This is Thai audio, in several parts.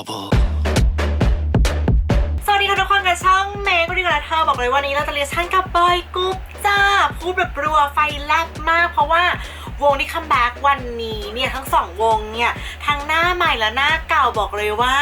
trouble. สวัสดีค่ะทุกคนกับช่องเมย์กุดีกับเธอบอกเลยวันนี้เราจะเรียนชั้นกับบอยกุ๊บจ้าพูดแบบรัวไฟแลบมากเพราะว่า วงที่คัมแบ็กวันนี้เนี่ยทั้งสองวงเนี่ยทั้งหน้าใหม่และหน้าเก่าบอกเลยว่า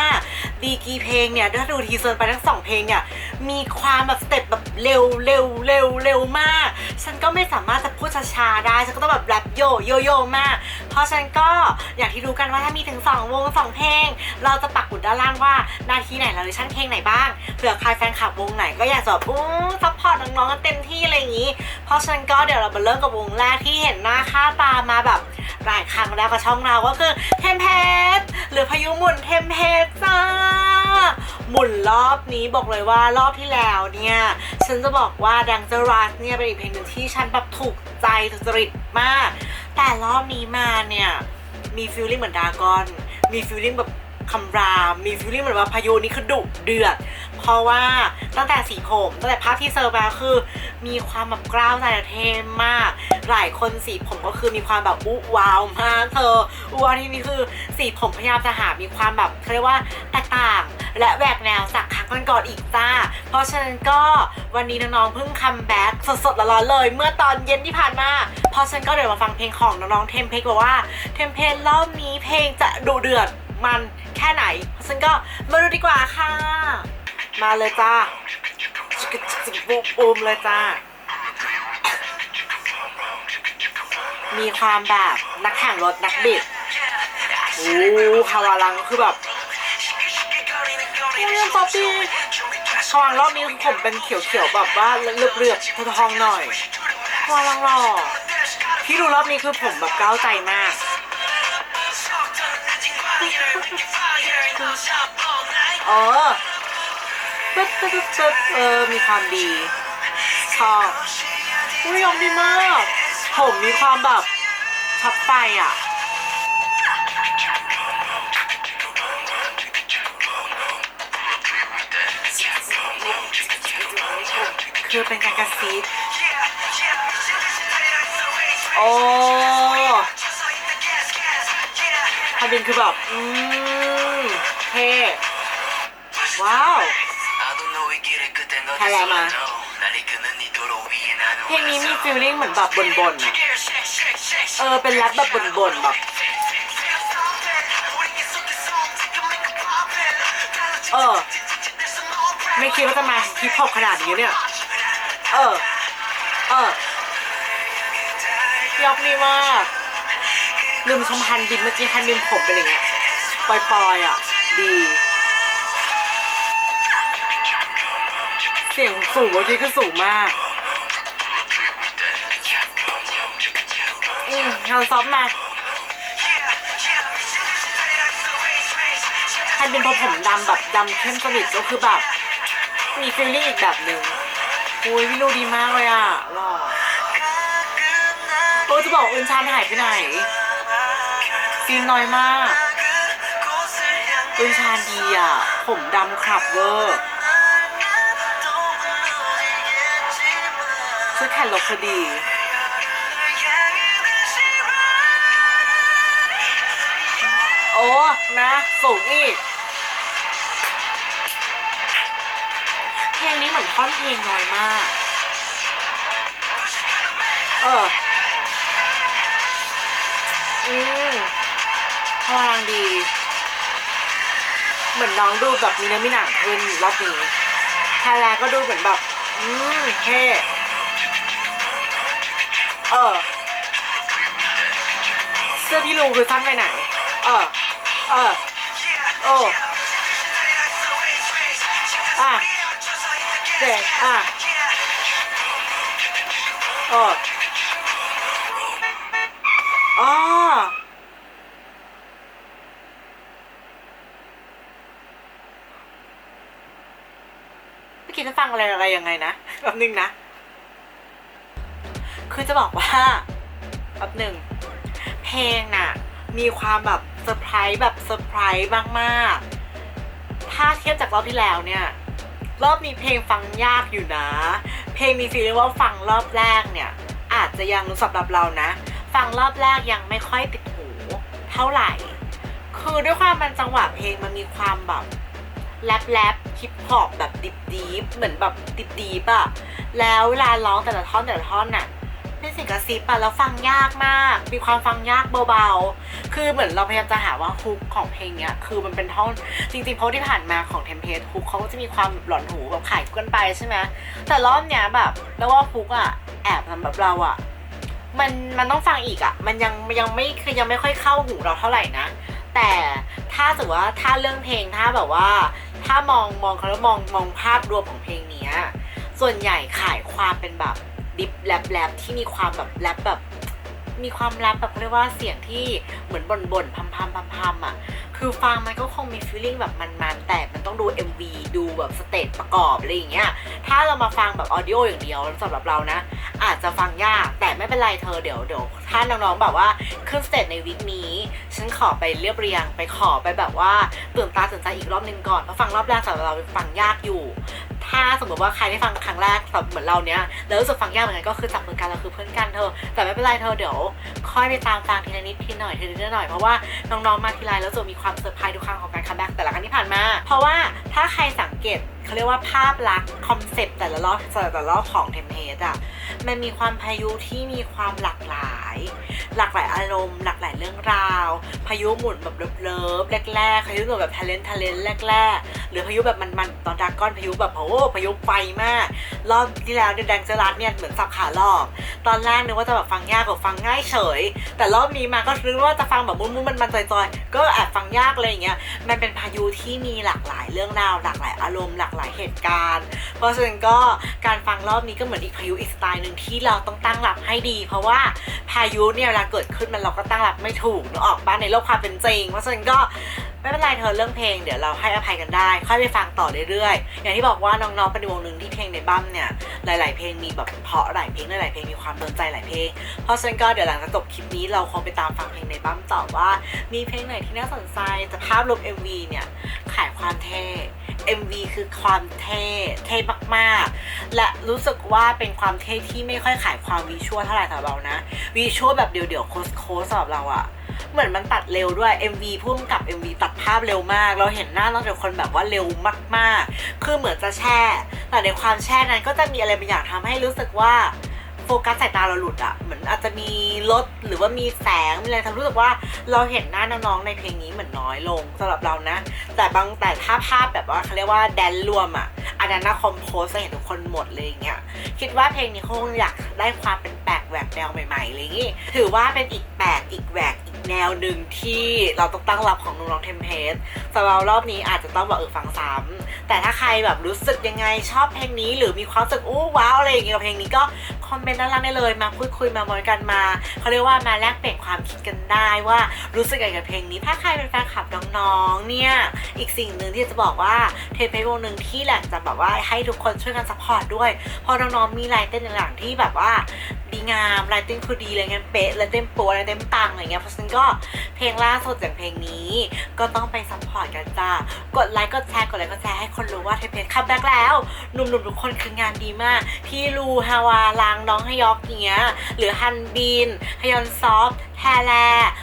ดีกีเพลงเนี่ยถ้าดูทีเซอร์ไปทั้งสองเพลงเนี่ยมีความแบบสเต็ปแบบเร็วเร็วเร็วเร็วมาก ฉันก็ไม่สามารถจะพูดช้าๆได้ ฉันก็ต้องแบบแรปโยโยโยมาก เพราะฉันก็อย่างที่รู้กันว่าถ้ามีถึง 2 วง 2 เพลง เราจะปักหมุดด้านล่างว่านาทีไหนเราเลชั่นเพลงไหนบ้างเผื่อใครแฟนคลับวงไหนก็อยากจะแบบอู้ซัพพอร์ตน้องๆกันเต็มที่อะไรอย่างนี้ เพราะฉันก็เดี๋ยวเรามาเริ่มกับวงแรกที่เห็นหน้าค่าตามาแบบหลายครั้งแล้วกับช่องเราก็คือเทมเพสหรือพายุหมุนเทมเพสจ้าหมุนรอบนี้บอกเลยว่ารอบที่แล้วเนี่ย ฉันจะบอกว่าดังเจอรัสเนี่ยเป็นอีกเพลงหนึ่งที่ฉันแบบถูกใจถูกจริตมาก แต่รอบนี้มาเนี่ย มีฟิลลิ่งเหมือนดากอน มีฟิลลิ่งแบบ คำราม มีฟิลลิ่งเหมือนว่าพายุนี่คือดุเดือด เพราะว่าตั้งแต่สีผม ตั้งแต่ภาพที่เซอร์มาคือ มีความแบบกล้าวใจเท่มาก หลายคนสีผมก็คือมีความแบบอุ๊ว้าวมากเธออุ๊ว้าวที่นี่คือสีผมพยายามจะหา มีความแบบเขาเรียกว่าแตกต่างและแหวกแนวจากครั้งก่อนๆอีกจ้า เพราะฉะนั้นก็วันนี้น้องๆเพิ่งคัมแบ็กสดๆร้อนๆเลย เมื่อตอนเย็นที่ผ่านมา เพราะฉะนั้นก็เดี๋ยวมาฟังเพลงของน้องๆเทมเพลบอกว่าเทมเพลรอบนี้เพลงจะดุเดือด มันแค่ไหน ฉันก็มาดูดีกว่าค่ะ มาเลยจ้าจิกจิกบูมบูมเลยจ้า มีความแบบนักแข่งรถนักบิดโอ้คาวาลังคือแบบโอ้ยป๊อปปี้คาวาลังรอบนี้ผมเป็นเขียวๆแบบว่าเลือบๆทองหน่อยคาวาลังหล่อที่ดูรอบนี้คือผมแบบก้าวใจมาก ออปึ๊บปึ๊บปึ๊บเออ มีความดีชอบอุ้ยยอมดีมาก ผมมีความแบบช็อตไฟอะคือเป็นการกระซิบโอ้ บินคือแบบ อืมเท่ว้าวไทยแลนด์มาเพลงนี้มีฟีลลิ่งเหมือนแบบบนๆอะเออ เป็นแรปแบบบนๆแบบเออ ไม่คิดว่าจะมาฮิปฮอปขนาดนี้เนี่ย เออ เออยอกดีมาก ลืมชมฮันบินเมื่อกี้ฮันบินผมเป็นอย่างเงี้ยปล่อยๆอะ ดี เสียงสูงเมื่อกี้คือสูงมากอืมทางซอฟต์มาฮันบินพอผมดำแบบดำเข้มสนิทก็คือแบบ มีฟีลลิ่งอีกแบบหนึ่งอุ้ยพี่ลูดีมากเลยอะหล่อโอ้จะบอกอึนชานหายไปไหน ซีนน้อยมากอึนชาดีอะ ผมดำครับเวอร์ชุดแขนลกพอดีโอ้ นะ สูงอีก เพลงนี้เหมือนท่อนเพลงน้อยมาก เออ อืม พลังดี เหมือนน้องดูแบบมีเนื้อมีหนังขึ้นรอบนี้ทยแลนด์ก็ดูเหมือนแบบ อืมเท่เออ เสื้อพี่ลุงคือสั้นไปไหน เออ เออ โอ้อะเด็กอะเอออ๋อ อะฟังอะไรอะไรยังไงนะแป๊บนึงนะ คือจะบอกว่าแป๊บหนึ่งเพลงน่ะ มีความแบบเซอร์ไพรส์แบบเซอร์ไพรส์มากๆถ้าเทียบจากรอบที่แล้วเนี่ย รอบนี้เพลงฟังยากอยู่นะ เพลงมีฟีลลิ่งว่าฟังรอบแรกเนี่ย อาจจะยังสำหรับเรานะ ฟังรอบแรกยังไม่ค่อยติดหูเท่าไหร่ คืคือด้วยความมันจังหวะเพลงมันมีความแบบแรปแรป ฮิปฮอปแบบดิบดีเหมือนแบบดิบดีอะแล้วเวลาร้องแต่ละท่อนแต่ละท่อนน่ะเป็นเสียงกระซิบอะแล้วฟังยากมาก มีความฟังยากเบาๆ คือเหมือนเราพยายามจะหาว่าฮุกของเพลงเนี้ยคือมันเป็นท่อนจริงๆเพราะที่ผ่านมาของเทมเพลตฮุกเขาก็จะมีความหลอนหูแบบขายกันไปใช่ไหมแต่รอบเนี้ยแบบแล้วว่าฮุกอะแอบสำหรับเราอะมันมันต้องฟังอีกอะมันยังยังไม่คือยังไม่ค่อยเข้าหูเราเท่าไหร่นะ แต่ถ้าสมมติว่าถ้าเรื่องเพลงถ้าแบบว่า ถ้ามองมองเขาแล้วมองมองภาพรวมของเพลงนี้ส่วนใหญ่ขายความเป็นแบบดิฟแรปแรปที่มีความแบบแรปแบบมีความแรปแบบเรียกว่าเสียงที่เหมือนบ่นบ่นๆพัมพัมพัมพัมอะ คือฟังมันก็คงมีฟีลลิ่งแบบมันๆ แต่มันต้องดู MV ดูแบบสเตจประกอบอะไรอย่างเงี้ย ถ้าเรามาฟังแบบออดิโออย่างเดียวสำหรับเรานะ อาจจะฟังยาก แต่ไม่เป็นไรเธอเดี๋ยวเดี๋ยวถ้าน้องๆแบบว่าขึ้นสเตจในวีคนี้ ฉันขอไปเรียบเรียง ไปขอไปแบบว่าตื่นตาตื่นใจอีกรอบนึงก่อน เพราะฟังรอบแรกสำหรับเราฟังยากอยู่ ถ้าสมมติว่าใครที่ฟังครั้งแรกแบบเหมือนเราเนี้ยแล้วรู้สึกฟังยากเหมือนกันก็คือจับมือกันเราคือเพื่อนกันเธอ แต่ไม่เป็นไรเธอเดี๋ยวค่อยไปตามฟังทีละนิดทีหน่อยทีละนิดหน่อยเพราะว่าน้องๆมาทีไรแล้วจะมีความความเซอร์ไพรส์ทุกครั้งของการคัมแบ็กแต่ละครั้งที่ผ่านมา เพราะว่าถ้าใครสังเกต เขาเรียกว่าภาพลักษณ์คอนเซปต์แต่ละรอบแต่ละรอบของเทมเพลตอะมันมีความพายุที่มีความหลากหลาย หลากหลายอารมณ์ หลากหลายเรื่องราว พายุหมุนแบบเลิฟๆแรกๆพายุหมุนแบบทะเลนทะเลนแรกๆหรือพายุแบบมันๆตอนดาก้อนพายุแบบโอ้พายุไฟมาก รอบที่แล้วเนี่ยแดงเจอรัสเนี่ยเหมือนสับขาหลอกตอนแรกนึกว่าจะแบบฟังยากกว่าฟังง่ายเฉย แต่รอบนี้มาก็นึกว่าจะฟังแบบมุ้นๆมันมันๆจอยๆก็แอบฟังยากเลยอย่างเงี้ยมันเป็นพายุที่มีหลากหลายเรื่องราว หลากหลายอารมณ์หลากหลายเหตุการณ์ เพราะฉะนั้นก็การฟังรอบนี้ก็เหมือนอีกพายุอีกสไตล์หนึ่งที่เราต้องตั้งรับให้ดี เพราะว่าพายุเนี่ยเวลาเกิดขึ้นมันเราก็ตั้งรับไม่ถูกนึกออกปะในโลกความเป็นจริง เพราะฉะนั้นก็ไม่เป็นไรเธอเรื่องเพลงเดี๋ยวเราให้อภัยกันได้ ค่อยไปฟังต่อเรื่อยๆ อย่างที่บอกว่าน้องๆเป็นวงหนึ่งที่เพลงในบั้มเนี่ยหลาย ๆ เพลงมีแบบเพราะหลายเพลงหลายเพลงมีความโดนใจหลายเพลง เพราะฉะนั้นก็เดี๋ยวหลังจากจบคลิปนี้เราคงไปตามฟังเพลงในบั้มต่อว่า มีเพลงไหนที่น่าสนใจแต่ภาพรวม MV เนี่ยขายความเท่ MV คือความเท่เท่มากๆ และรู้สึกว่าเป็นความเท่ที่ไม่ค่อยขายความวิชวลเท่าไหร่สำหรับเรานะวิชวลแบบเดี่ยวๆโคสโคสสำหรับเราอะเหมือนมันตัดเร็วด้วย MV พุ่มกับ MV ตัดภาพเร็วมาก เราเห็นหน้าน้องแต่คนแบบว่าเร็วมากๆ คือเหมือนจะแช่ แต่ในความแช่นั้นก็จะมีอะไรบางอย่างทำให้รู้สึกว่า โฟกัสสายตาเราหลุดอะเหมือนอาจจะมีรถหรือว่ามีแสงมีอะไรทำรู้สึกว่าเราเห็นหน้าน้องๆในเพลงนี้เหมือนน้อยลงสำหรับเรานะ แต่บางแต่ถ้าภาพแบบว่าเขาเรียกว่าแดนรวมอะอันนั้นนะคอมโพสเห็นทุกคนหมดเลยอย่างเงี้ยคิดว่าเพลงนี้คงอยากได้ความเป็นแปลกแหวกแนวใหม่ๆอะไรอย่างงี้ถือว่าเป็นอีกแปลกอีกแหวกอีกแนวหนึ่งที่เราต้องตั้งรับของน้องๆเทมเพสสำหรับรอบนี้อาจจะต้องแบบเออฟังซ้ำแต่ถ้าใครแบบรู้สึกยังไงชอบเพลงนี้ หรือมีความรู้สึกอู้ว้าวอะไรอย่างเงี้ยกับเพลงนี้ก็ คอมเมนต์ด้านล่างได้เลย มาพูดคุยมามอยกันมาเขาเรียกว่ามาแลกเปลี่ยนความคิดกันได้ว่ารู้สึกยังไงกับเพลงนี้ ถ้าใครเป็นแฟนคลับน้องๆเนี่ยอีกสิ่งหนึ่งที่จะบอกว่าเทปเพลงวงหนึ่งที่แหละจะแบบว่าให้ทุกคนช่วยกันซัพพอร์ตด้วยพอน้องๆมีลายเต้นต่างๆที่แบบว่าดีงามลติ้งคือดีอะไรเงี้ยเป๊ะละเต็มโป๊ะละเต็มตังอะไรเงี้ยเพราะฉะนั้นก็เพลงล่าสุดอย่างเพลงนี้ ก็ต้องไปซัพพอร์ตกันจ้ากดไลค์กดแชร์กดไลค์กดแชร์ให้คนรู้ว่าเทปเพลงคัมแบ็กแล้วหนุ่มๆทุกคนคืองานดีมาก พี่ลูฮาวาลางน้องฮยอกเงี้ยหรือฮันบินฮยอนซอฟ แทแล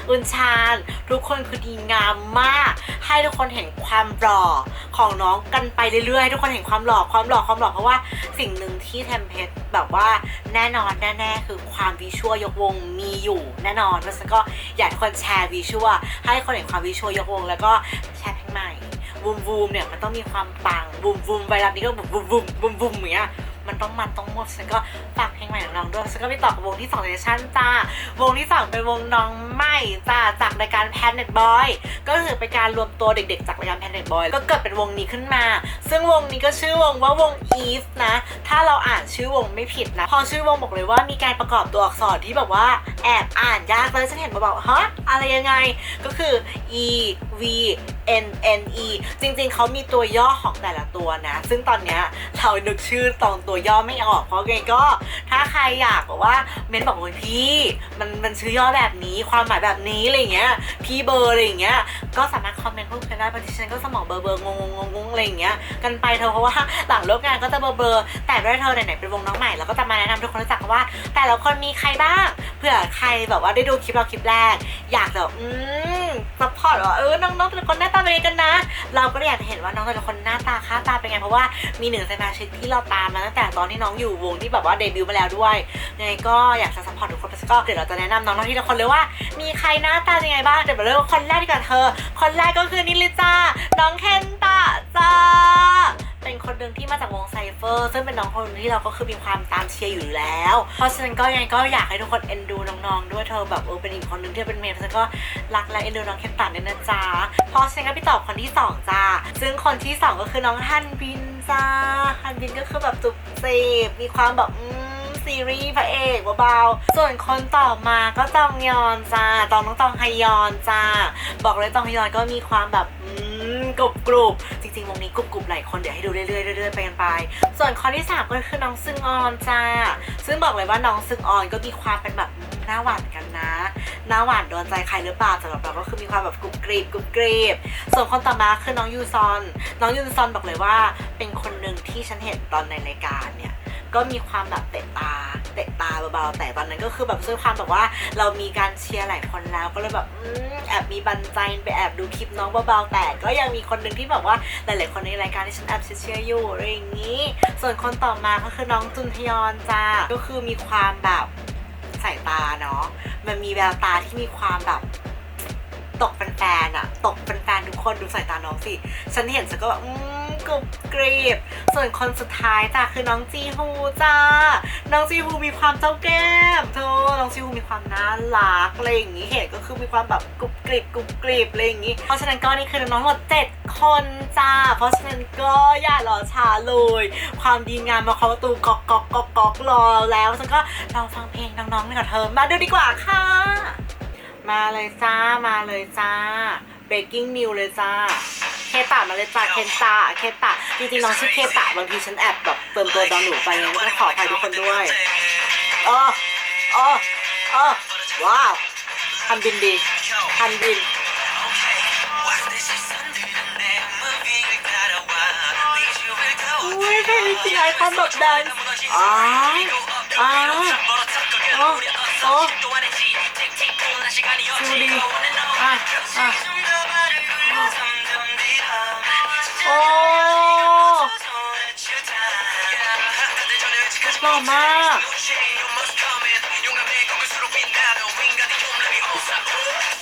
อุนชานทุกคนคือดีงามมาก ให้ทุกคนเห็นความหล่อของน้องกันไปเรื่อยๆ ทุกคนเห็นความหล่อความหล่อความหล่อเพราะว่าสิ่งหนึ่งที่เทมเพสแบบว่าแน่นอนแน่ๆคือความวิชวลยกวงมีอยู่แน่นอนเพราะฉะนั้นก็อยากคนแชร์วิชวลให้คนเห็นความวิชวลยกวง แล้วก็แชร์เพลงใหม่บูมบูมเนี่ยมันต้องมีความปังบูมบูมไวรัสนี้ก็บูมบูมบูมบูมบูมอย่างเงี้ย มันต้องมันต้องหมดฉันก็ฝากเพลงใหม่ของน้องด้วยฉันก็ไปต่อกับวงที่2เดชั่นจ้าวงที่สองเป็นวงน้องใหม่จ้าจากรายการ Planet Boy ก็คือเป็นการรวมตัวเด็กๆ จากรายการ Planet Boy ก็เกิดเป็นวงนี้ขึ้นมา ซึ่งวงนี้ก็ชื่อวงว่าวง Eve นะ ถ้าเราอ่านชื่อวงไม่ผิดนะ พอชื่อวงบอกเลยว่ามีการประกอบตัวอักษรที่แบบว่าแอบอ่านยากเลยฉันเห็นมาบอกฮะอะไรยังไงก็คือ E V V N N E จริงๆ เขามีตัวย่อของแต่ละตัวนะ ซึ่งตอนเนี้ยเรานึกชื่อตองตัวย่อไม่ออก เพราะไงก็ถ้าใครอยากบอกว่าเม้นบอกว่าพี่ มันมันชื่อย่อแบบนี้ความหมายแบบนี้อะไรเงี้ย พี่เบอร์อะไรเงี้ย ก็สามารถคอมเมนต์พูดกันได้บางทีฉันก็สมองเบอร์เบอร์งงงงงอะไรอย่างเงี้ย กันไปเธอเพราะว่าหลังเลิกงานก็จะเบอร์เบอร์แต่ด้วยเธอไหนๆเป็นวงน้องใหม่เราก็จะมาแนะนำทุกคนรู้จักว่า แต่ละคนมีใครบ้าง เผื่อใครแบบว่าได้ดูคลิปเราคลิปแรก อยากจะแบบอืม ซัพพอร์ตว่าเออน้องๆแต่ละคนหน้าตาเป็นยังไงกันนะ เราก็อยากจะเห็นว่าน้องแต่ละคนหน้าตาค่าตาเป็นไงเพราะว่ามีหนึ่งสมาชิกที่เราตามมาตั้งแต่ตอนที่น้องอยู่วงที่แบบว่าเดบิวต์มาแล้วด้วยยังไงก็อยากจะซัพพอร์ตทุกคนก็เดี๋ยวเราจะแนะนำน้องๆที่ละคนเลยว่า มีใครหน้าตาเป็นยังไงบ้างเดี๋ยวมาเริ่มคนแรกดีกว่าเธอ คนแรกก็คือนิลิจ้าน้องเคนตะจ้า เป็นคนหนึ่งที่มาจากวงไซเฟอร์ซึ่งเป็นน้องคนหนึ่งที่เราก็คือมีความตามเชียร์อยู่แล้ว เพราะฉะนั้นก็ยังไงก็อยากให้ทุกคนเอ็นดูน้องๆด้วยเธอแบบเออเป็นอีกคนหนึ่งที่เป็นเมนแล้วก็รักและเอ็นดูน้องเคนตะด้วยนะจ๊ะเพราะฉะนั้นก็พี่ตอบคนที่สองจ้าซึ่งคนที่สองก็คือน้องฮันบินจ้าฮันบินก็คือแบบจุบเสบมีความแบบซีรีส์พระเอกเบาๆ ส่วนคนต่อมาก็ตองยอนจ้าตองน้องตองไฮยอนจ้า บอกเลยตองฮยอนก็มีความแบบอืม กรุบกรุบจริงๆวงนี้กรุบกรุบหลายคนเดี๋ยวให้ดูเรื่อยๆเรื่อยๆไปกันไป ส่วนคนที่สามก็คือน้องซึงออนจ้า ซึ่งบอกเลยว่าน้องซึงออนก็มีความเป็นแบบหน้าหวานกันนะ หน้าหวานโดนใจใครหรือเปล่าสำหรับเราก็คือมีความแบบกรุบกรีบกรุบกรีบ ส่วนคนต่อมาคือน้องยูซอน น้องยูซอนบอกเลยว่าเป็นคนหนึ่งที่ฉันเห็นตอนในรายการเนี่ย ก็มีความแบบเตะตา เตะตาเบาๆแต่ตอนนั้นก็คือแบบด้วยความแบบว่าเรามีการเชียร์หลายคนแล้ว ก็เลยแบบอแอบมีบันใจไปแอบดูคลิปน้องเบาๆแต่ก็ยังมีคนนึงที่แบบว่าหลายๆคนในรายการที่ฉันแอบเชียร์อยู่อะไรอย่างนี้ ส่วนคนต่อมาก็คือน้องจุนทยอนจ้าก็คือมีความแบบสายตาเนาะมันมีแววตาที่มีความแบบตกแฟนๆอะตกแฟนๆทุกคนดูสายตาน้องสิ ฉันเห็นฉันก็แบบ กรุบกรีบ ส่วนคนสุดท้ายจ้ะคือน้องจีฮูจ้า น้องจีฮูมีความเจ้าแก้มเธอน้องจีฮูมีความน่ารักอะไรอย่างนี้เห็นก็คือมีความแบบกรุบกรีบกรุบกรีบอะไรอย่างนี้ เพราะฉะนั้นก็นี่คือน้องหมดเจ็ดคนจ้า เพราะฉะนั้นก็อย่ารอช้าเลย ความดีงามมาเคาะประตูกอกกอกกอกกอกรอแล้วฉันก็ลองฟังเพลงน้องๆกันกับเธอมาดูดีกว่าค่ะ มาเลยจ้ามาเลยจ้า breaking news เลยจ้า เคตะมาเลยจ้าเคนตะเคตะจริงๆน้องชื่อเคตะบางทีฉันแอบแบบเติมตัวดอนหนูไปงั้นก็ขออภัยทุกคนด้วยเออเออเออว้าวทันบินดีทันบินอุ้ยเพลงจริงๆไอคอนแบบแดนอ้าวอ้าวโอ้โอ้ดูดีอะอะ โอ้หล่อมาก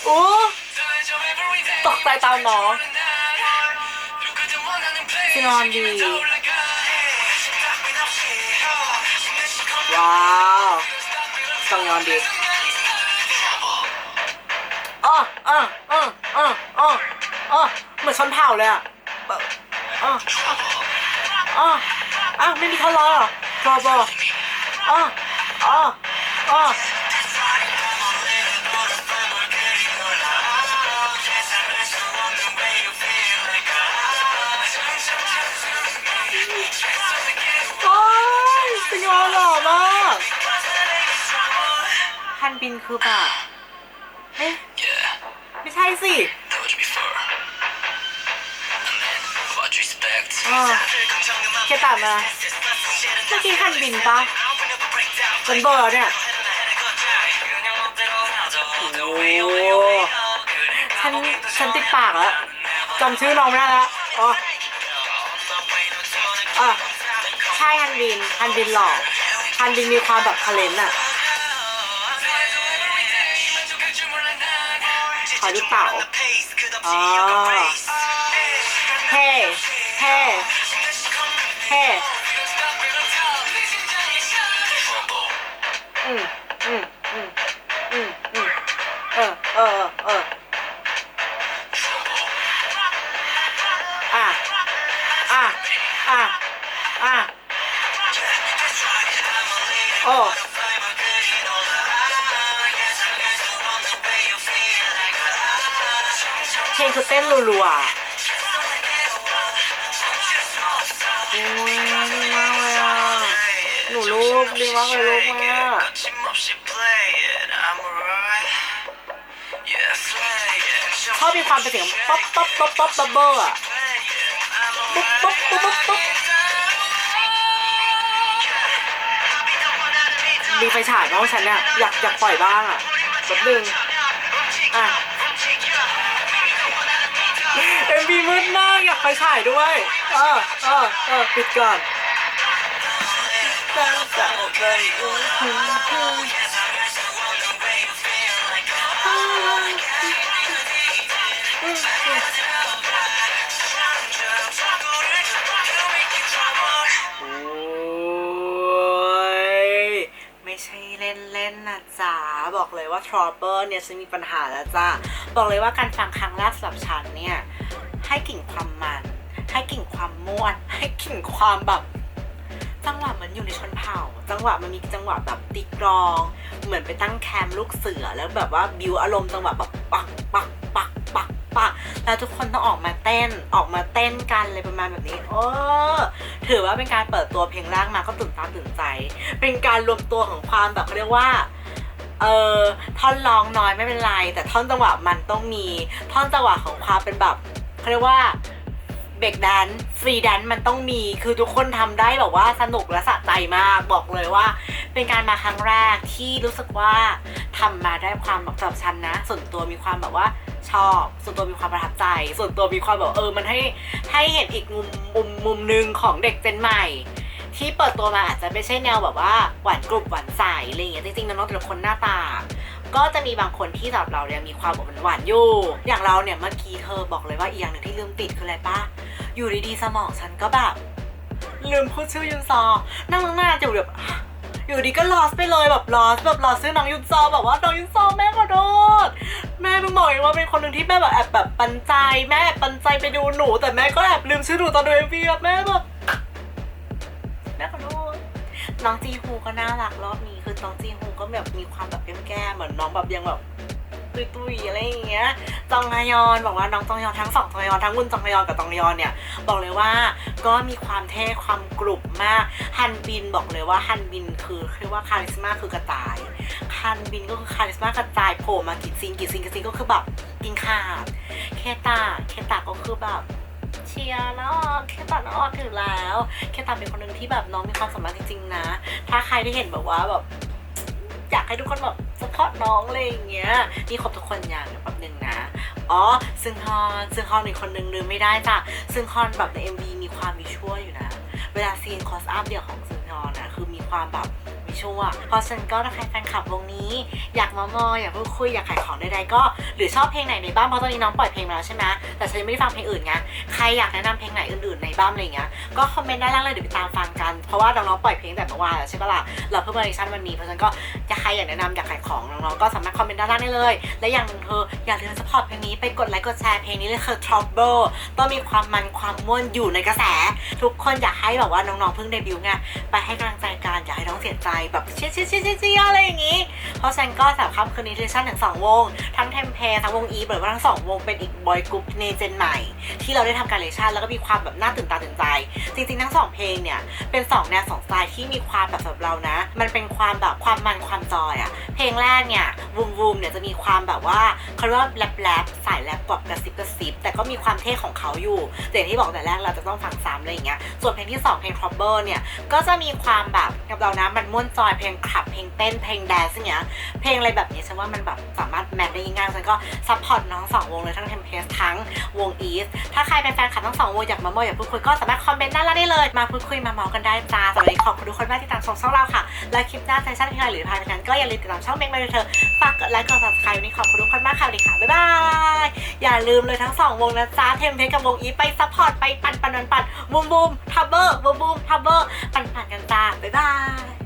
โอ้ตกใจตามน้องซีนอนดี ว้าวต้องยอนดีอ๋ออ๋ออ๋ออ๋ออ๋ออ๋อเหมือนชนเผ่าเลยอะ อ๋ออ๋ออ้าวไม่มีท่อนร้อรอบออ๋ออ๋ออ๋อโอ้ยสิงห์หล่อมากฮันบินคือแบบเอ๊ะไม่ใช่สิ 어. เคตามาเมื่อกี้ฮันบินปะเป็นเบอร์เนี่ยโอ้ฉันฉันติดปากแล้วจำชื่อน้องไม่ได้แล้วอ๋ออะใช่ฮันบินฮันบินหล่อฮันบินมีความแบบทะเลนอะขอดูเต่าอ๋อเฮ้ เฮ้เฮ้อืมอืมอืมอืมอืมเออเออเอออะอะอะอะโอ้เพลงคือเต้นรัวๆ หนูรูปดีมากเลยรูปมากชอบมีความเป็นเสียงป๊อปป๊อปป๊อปป๊อปบับเบิ้ลอะปุ๊บปุ๊บปุ๊บปุ๊บปุ๊บมีไฟฉายบ้างฉันเนี่ยอยากอยากปล่อยบ้างอะแป๊บนึงอะ บีมืดมากอยากไปฉายด้วยเออเออเออปิดก่อนโอ้ยไม่ใช่เล่นเล่นๆนะจ๊ะ บอกเลยว่า Trouble เนี่ยฉันมีปัญหาแล้วจ้าบอกเลยว่าการฟังครั้งแรกสำหรับฉันเนี่ย ให้กลิ่นความมัน ให้กลิ่นความม่วน ให้กลิ่นความแบบ จังหวะเหมือนอยู่ในชนเผ่า จังหวะมันมีจังหวะแบบตีกลอง เหมือนไปตั้งแคมป์ลูกเสือแล้วแบบว่าบิวอารมณ์จังหวะแบบปักปักปักปักปักแล้วทุกคนต้องออกมาเต้นออกมาเต้นกันเลยประมาณแบบนี้ โอ้ถือว่าเป็นการเปิดตัวเพลงแรกมาก็ตื่นตาตื่นใจ เป็นการรวมตัวของความแบบเขาเรียกว่าเออท่อนร้องน้อยไม่เป็นไร แต่ท่อนจังหวะมันต้องมีท่อนจังหวะของความเป็นแบบ เขาเรียกว่าเบรกแดนฟรีแดนมันต้องมีคือทุกคนทำได้แบบว่าสนุกและสะใจมากบอกเลยว่า เป็นการมาครั้งแรกที่รู้สึกว่าทำมาได้ความแบบสำหรับฉันนะ ส่วนตัวมีความแบบว่าชอบ ส่วนตัวมีความประทับใจ ส่วนตัวมีความแบบเออ มันให้ให้เห็นอีกมุมมุมมุมหนึ่งของเด็กเจนใหม่ ที่เปิดตัวมาอาจจะไม่ใช่แนวแบบว่าหวานกรุบหวานใสอะไรอย่างเงี้ยจริงๆน้องๆแต่ละคนหน้าตา ก็จะมีบางคนที่สำหรับเราเนี่ยมีความแบบหวานๆอยู่ อย่างเราเนี่ยเมื่อกี้เธอบอกเลยว่าอีกอย่างหนึ่งที่ลืมติดคืออะไรปะอยู่ดีๆสมองฉันก็แบบลืมพูดชื่อยุนซอ นั่งข้างหน้าจะอยู่แบบอยู่ดีก็ลอสไปเลยแบบลอสแบบลอสชื่อน้องยุนซอแบบว่าน้องยุนซอแม่ขอโทษแม่เพิ่งบอกเองว่าเป็นคนหนึ่งที่แม่แบบแอบแบบปันใจแม่แอบปันใจไปดูหนู แต่แม่ก็แอบลืมชื่อหนูตอนดูเอ็มวีแบบแม่แบบแม่ขอโทษ น้องจีฮูก็น่ารักรอบนี้คือน้องจีฮูก็แบบมีความแบบแก้มๆเหมือนน้องแบบยังแบบตุยๆอะไรอย่างเงี้ย จองฮยอนบอกว่าน้องจองยอนทั้งสองจองยอนทั้งวุนจองยอนกับจองยอนเนี่ย บอกเลยว่าก็มีความเท่ความกรุบมาก ฮันบินบอกเลยว่าฮันบินคือเรียกว่าคาริสมาคือกระจาย ฮันบินก็คือคาริสมากระจายโผล่มากี่ซีนกี่ซีนกี่ซีนก็คือแบบกินขาด เคตาเคตาก็คือแบบ เชียร์แล้วเคตาน่ารักอยู่แล้ว เคตาเป็นคนหนึ่งที่แบบน้องมีความสามารถจริงๆนะ ถ้าใครได้เห็นแบบว่าแบบอยากให้ทุกคนแบบสปอร์ตน้องอะไรอย่างเงี้ยนี่ครบทุกคนอย่างแป๊บหนึงนะ อ๋อซึ่งฮอนซึ่งฮอนอีกคนนึงลืมไม่ได้จ้ะซึ่งฮอนแบบใน MV มีความมีชั่วอยู่นะ เวลาซีนคอสอัพเดี่ยวของซึ่งฮอนนะคือมีความแบบ ชั่วเพราะฉะนันก็ถ้าใครแฟนคลับวงนี้ อยากมามออยากพูดคุยอยากขายของใดๆก็ หรือชอบเพลงไหนในบ้างเพราะตอนนี้น้องปล่อยเพลงมาแล้วใช่ไหมแต่ฉันยังไม่ได้ฟังเพลงอื่นไงใครอยากแนะนำเพลงไหนอื่นๆในบ้างอะไรเงี้ยก็คอมเมนต์ด้านล่างเลยเดี๋ยวไปตามฟังกันเพราะว่าน้องๆปล่อยเพลงแต่เมื่อวานแล้วใช่ปะล่ะเราเพิ่มเวอร์ชันวันนี้เพราะฉะนั้นก็จะใครอยากแนะนำอยากขายของน้องๆก็สามารถคอมเมนต์ด้านล่างได้เลย และอย่างหนึ่งเธออย่าลืมสปอร์ตเพลงนี้ไปกดไลค์กดแชร์เพลงนี้เลยคือ Trouble ต้องมีความมันความม่วนอยู่ในกระแส ทุกคนอยากให้แบบว่าน้องๆเพิ่งเดบิวต์ไงไปให้กำลังใจกันอย่าให้น้องเสียใจแบบเชียร์เชียร์เชียร์เชียอะไรอย่างงี้ เพราะฉันก็สับค่ำคืนนี้เทชั่นถึงสองวง ทั้งเทมเพทั้งวงอีหรือว่าทั้งสองวงเป็นอีกบอยกรุ๊ปในเจนใหม่ ที่เราได้ทำการเลชั่นแล้วก็มีความแบบน่าตื่นตาตื่นใจ จริงๆทั้งสองเพลงเนี่ยเป็นสองแนวสองสไตล์ที่มีความแบบสำหรับเรานะ มันเป็นความแบบความมันความจอยอะเพลงแรกเนี่ยวูมวูมเนี่ยจะมีความแบบว่าเขาเรียกว่าแรปแรปสายแรปกรอบกระซิบกระซิบแต่ก็มีความเท่ของเขาอยู่แต่อย่างที่บอกแต่แรกเราจะต้องฟังซ้ำอะไรอย่างเงี้ยส่วนเพลงที่สองเพลง Trouble เนี่ยก็จะมีความแบบกับเรานะมันม่วนจอยเพลงขับเพลงเต้นเพลงแดนซ์อย่างเงี้ยเพลงอะไรแบบนี้ฉันว่ามันแบบสามารถแมทได้ง่ายๆฉันก็ซัพพอร์ตน้องสองวงเลยทั้งเทมเพสทั้งวงอีสถ้าใครเป็นแฟนคลับทั้งสองวงอยากมาโมอยากพูดคุยก็สามารถคอมเมนต์ด้านล่างได้เลยมาพูดคุยมาเมากันได้จ้าสวัสดีขอบคุณทุกคนมากที่ตามชมช่องเราค่ะและคลิปหน้าเซสชั่นที่ไหนหรือภายในนั้นก็อย่าลืมติดตามช่องเมกมาเลยเธอฝากกดไลค์กด subscribe วันนี้ขอบคุณทุกคนมากค่ะสวัสดีค่ะบ๊ายบายอย่าลืมเลยทั้งสองวงนะจ้าเทมเพสกับวงอีฟไปซัพพอร์ตไปปั่นปั่นปั่นปั่นบูมบูมทับเบอร์บูมบูมทับเบอร์ปั่นปั่นกันจ้าบ๊ายบาย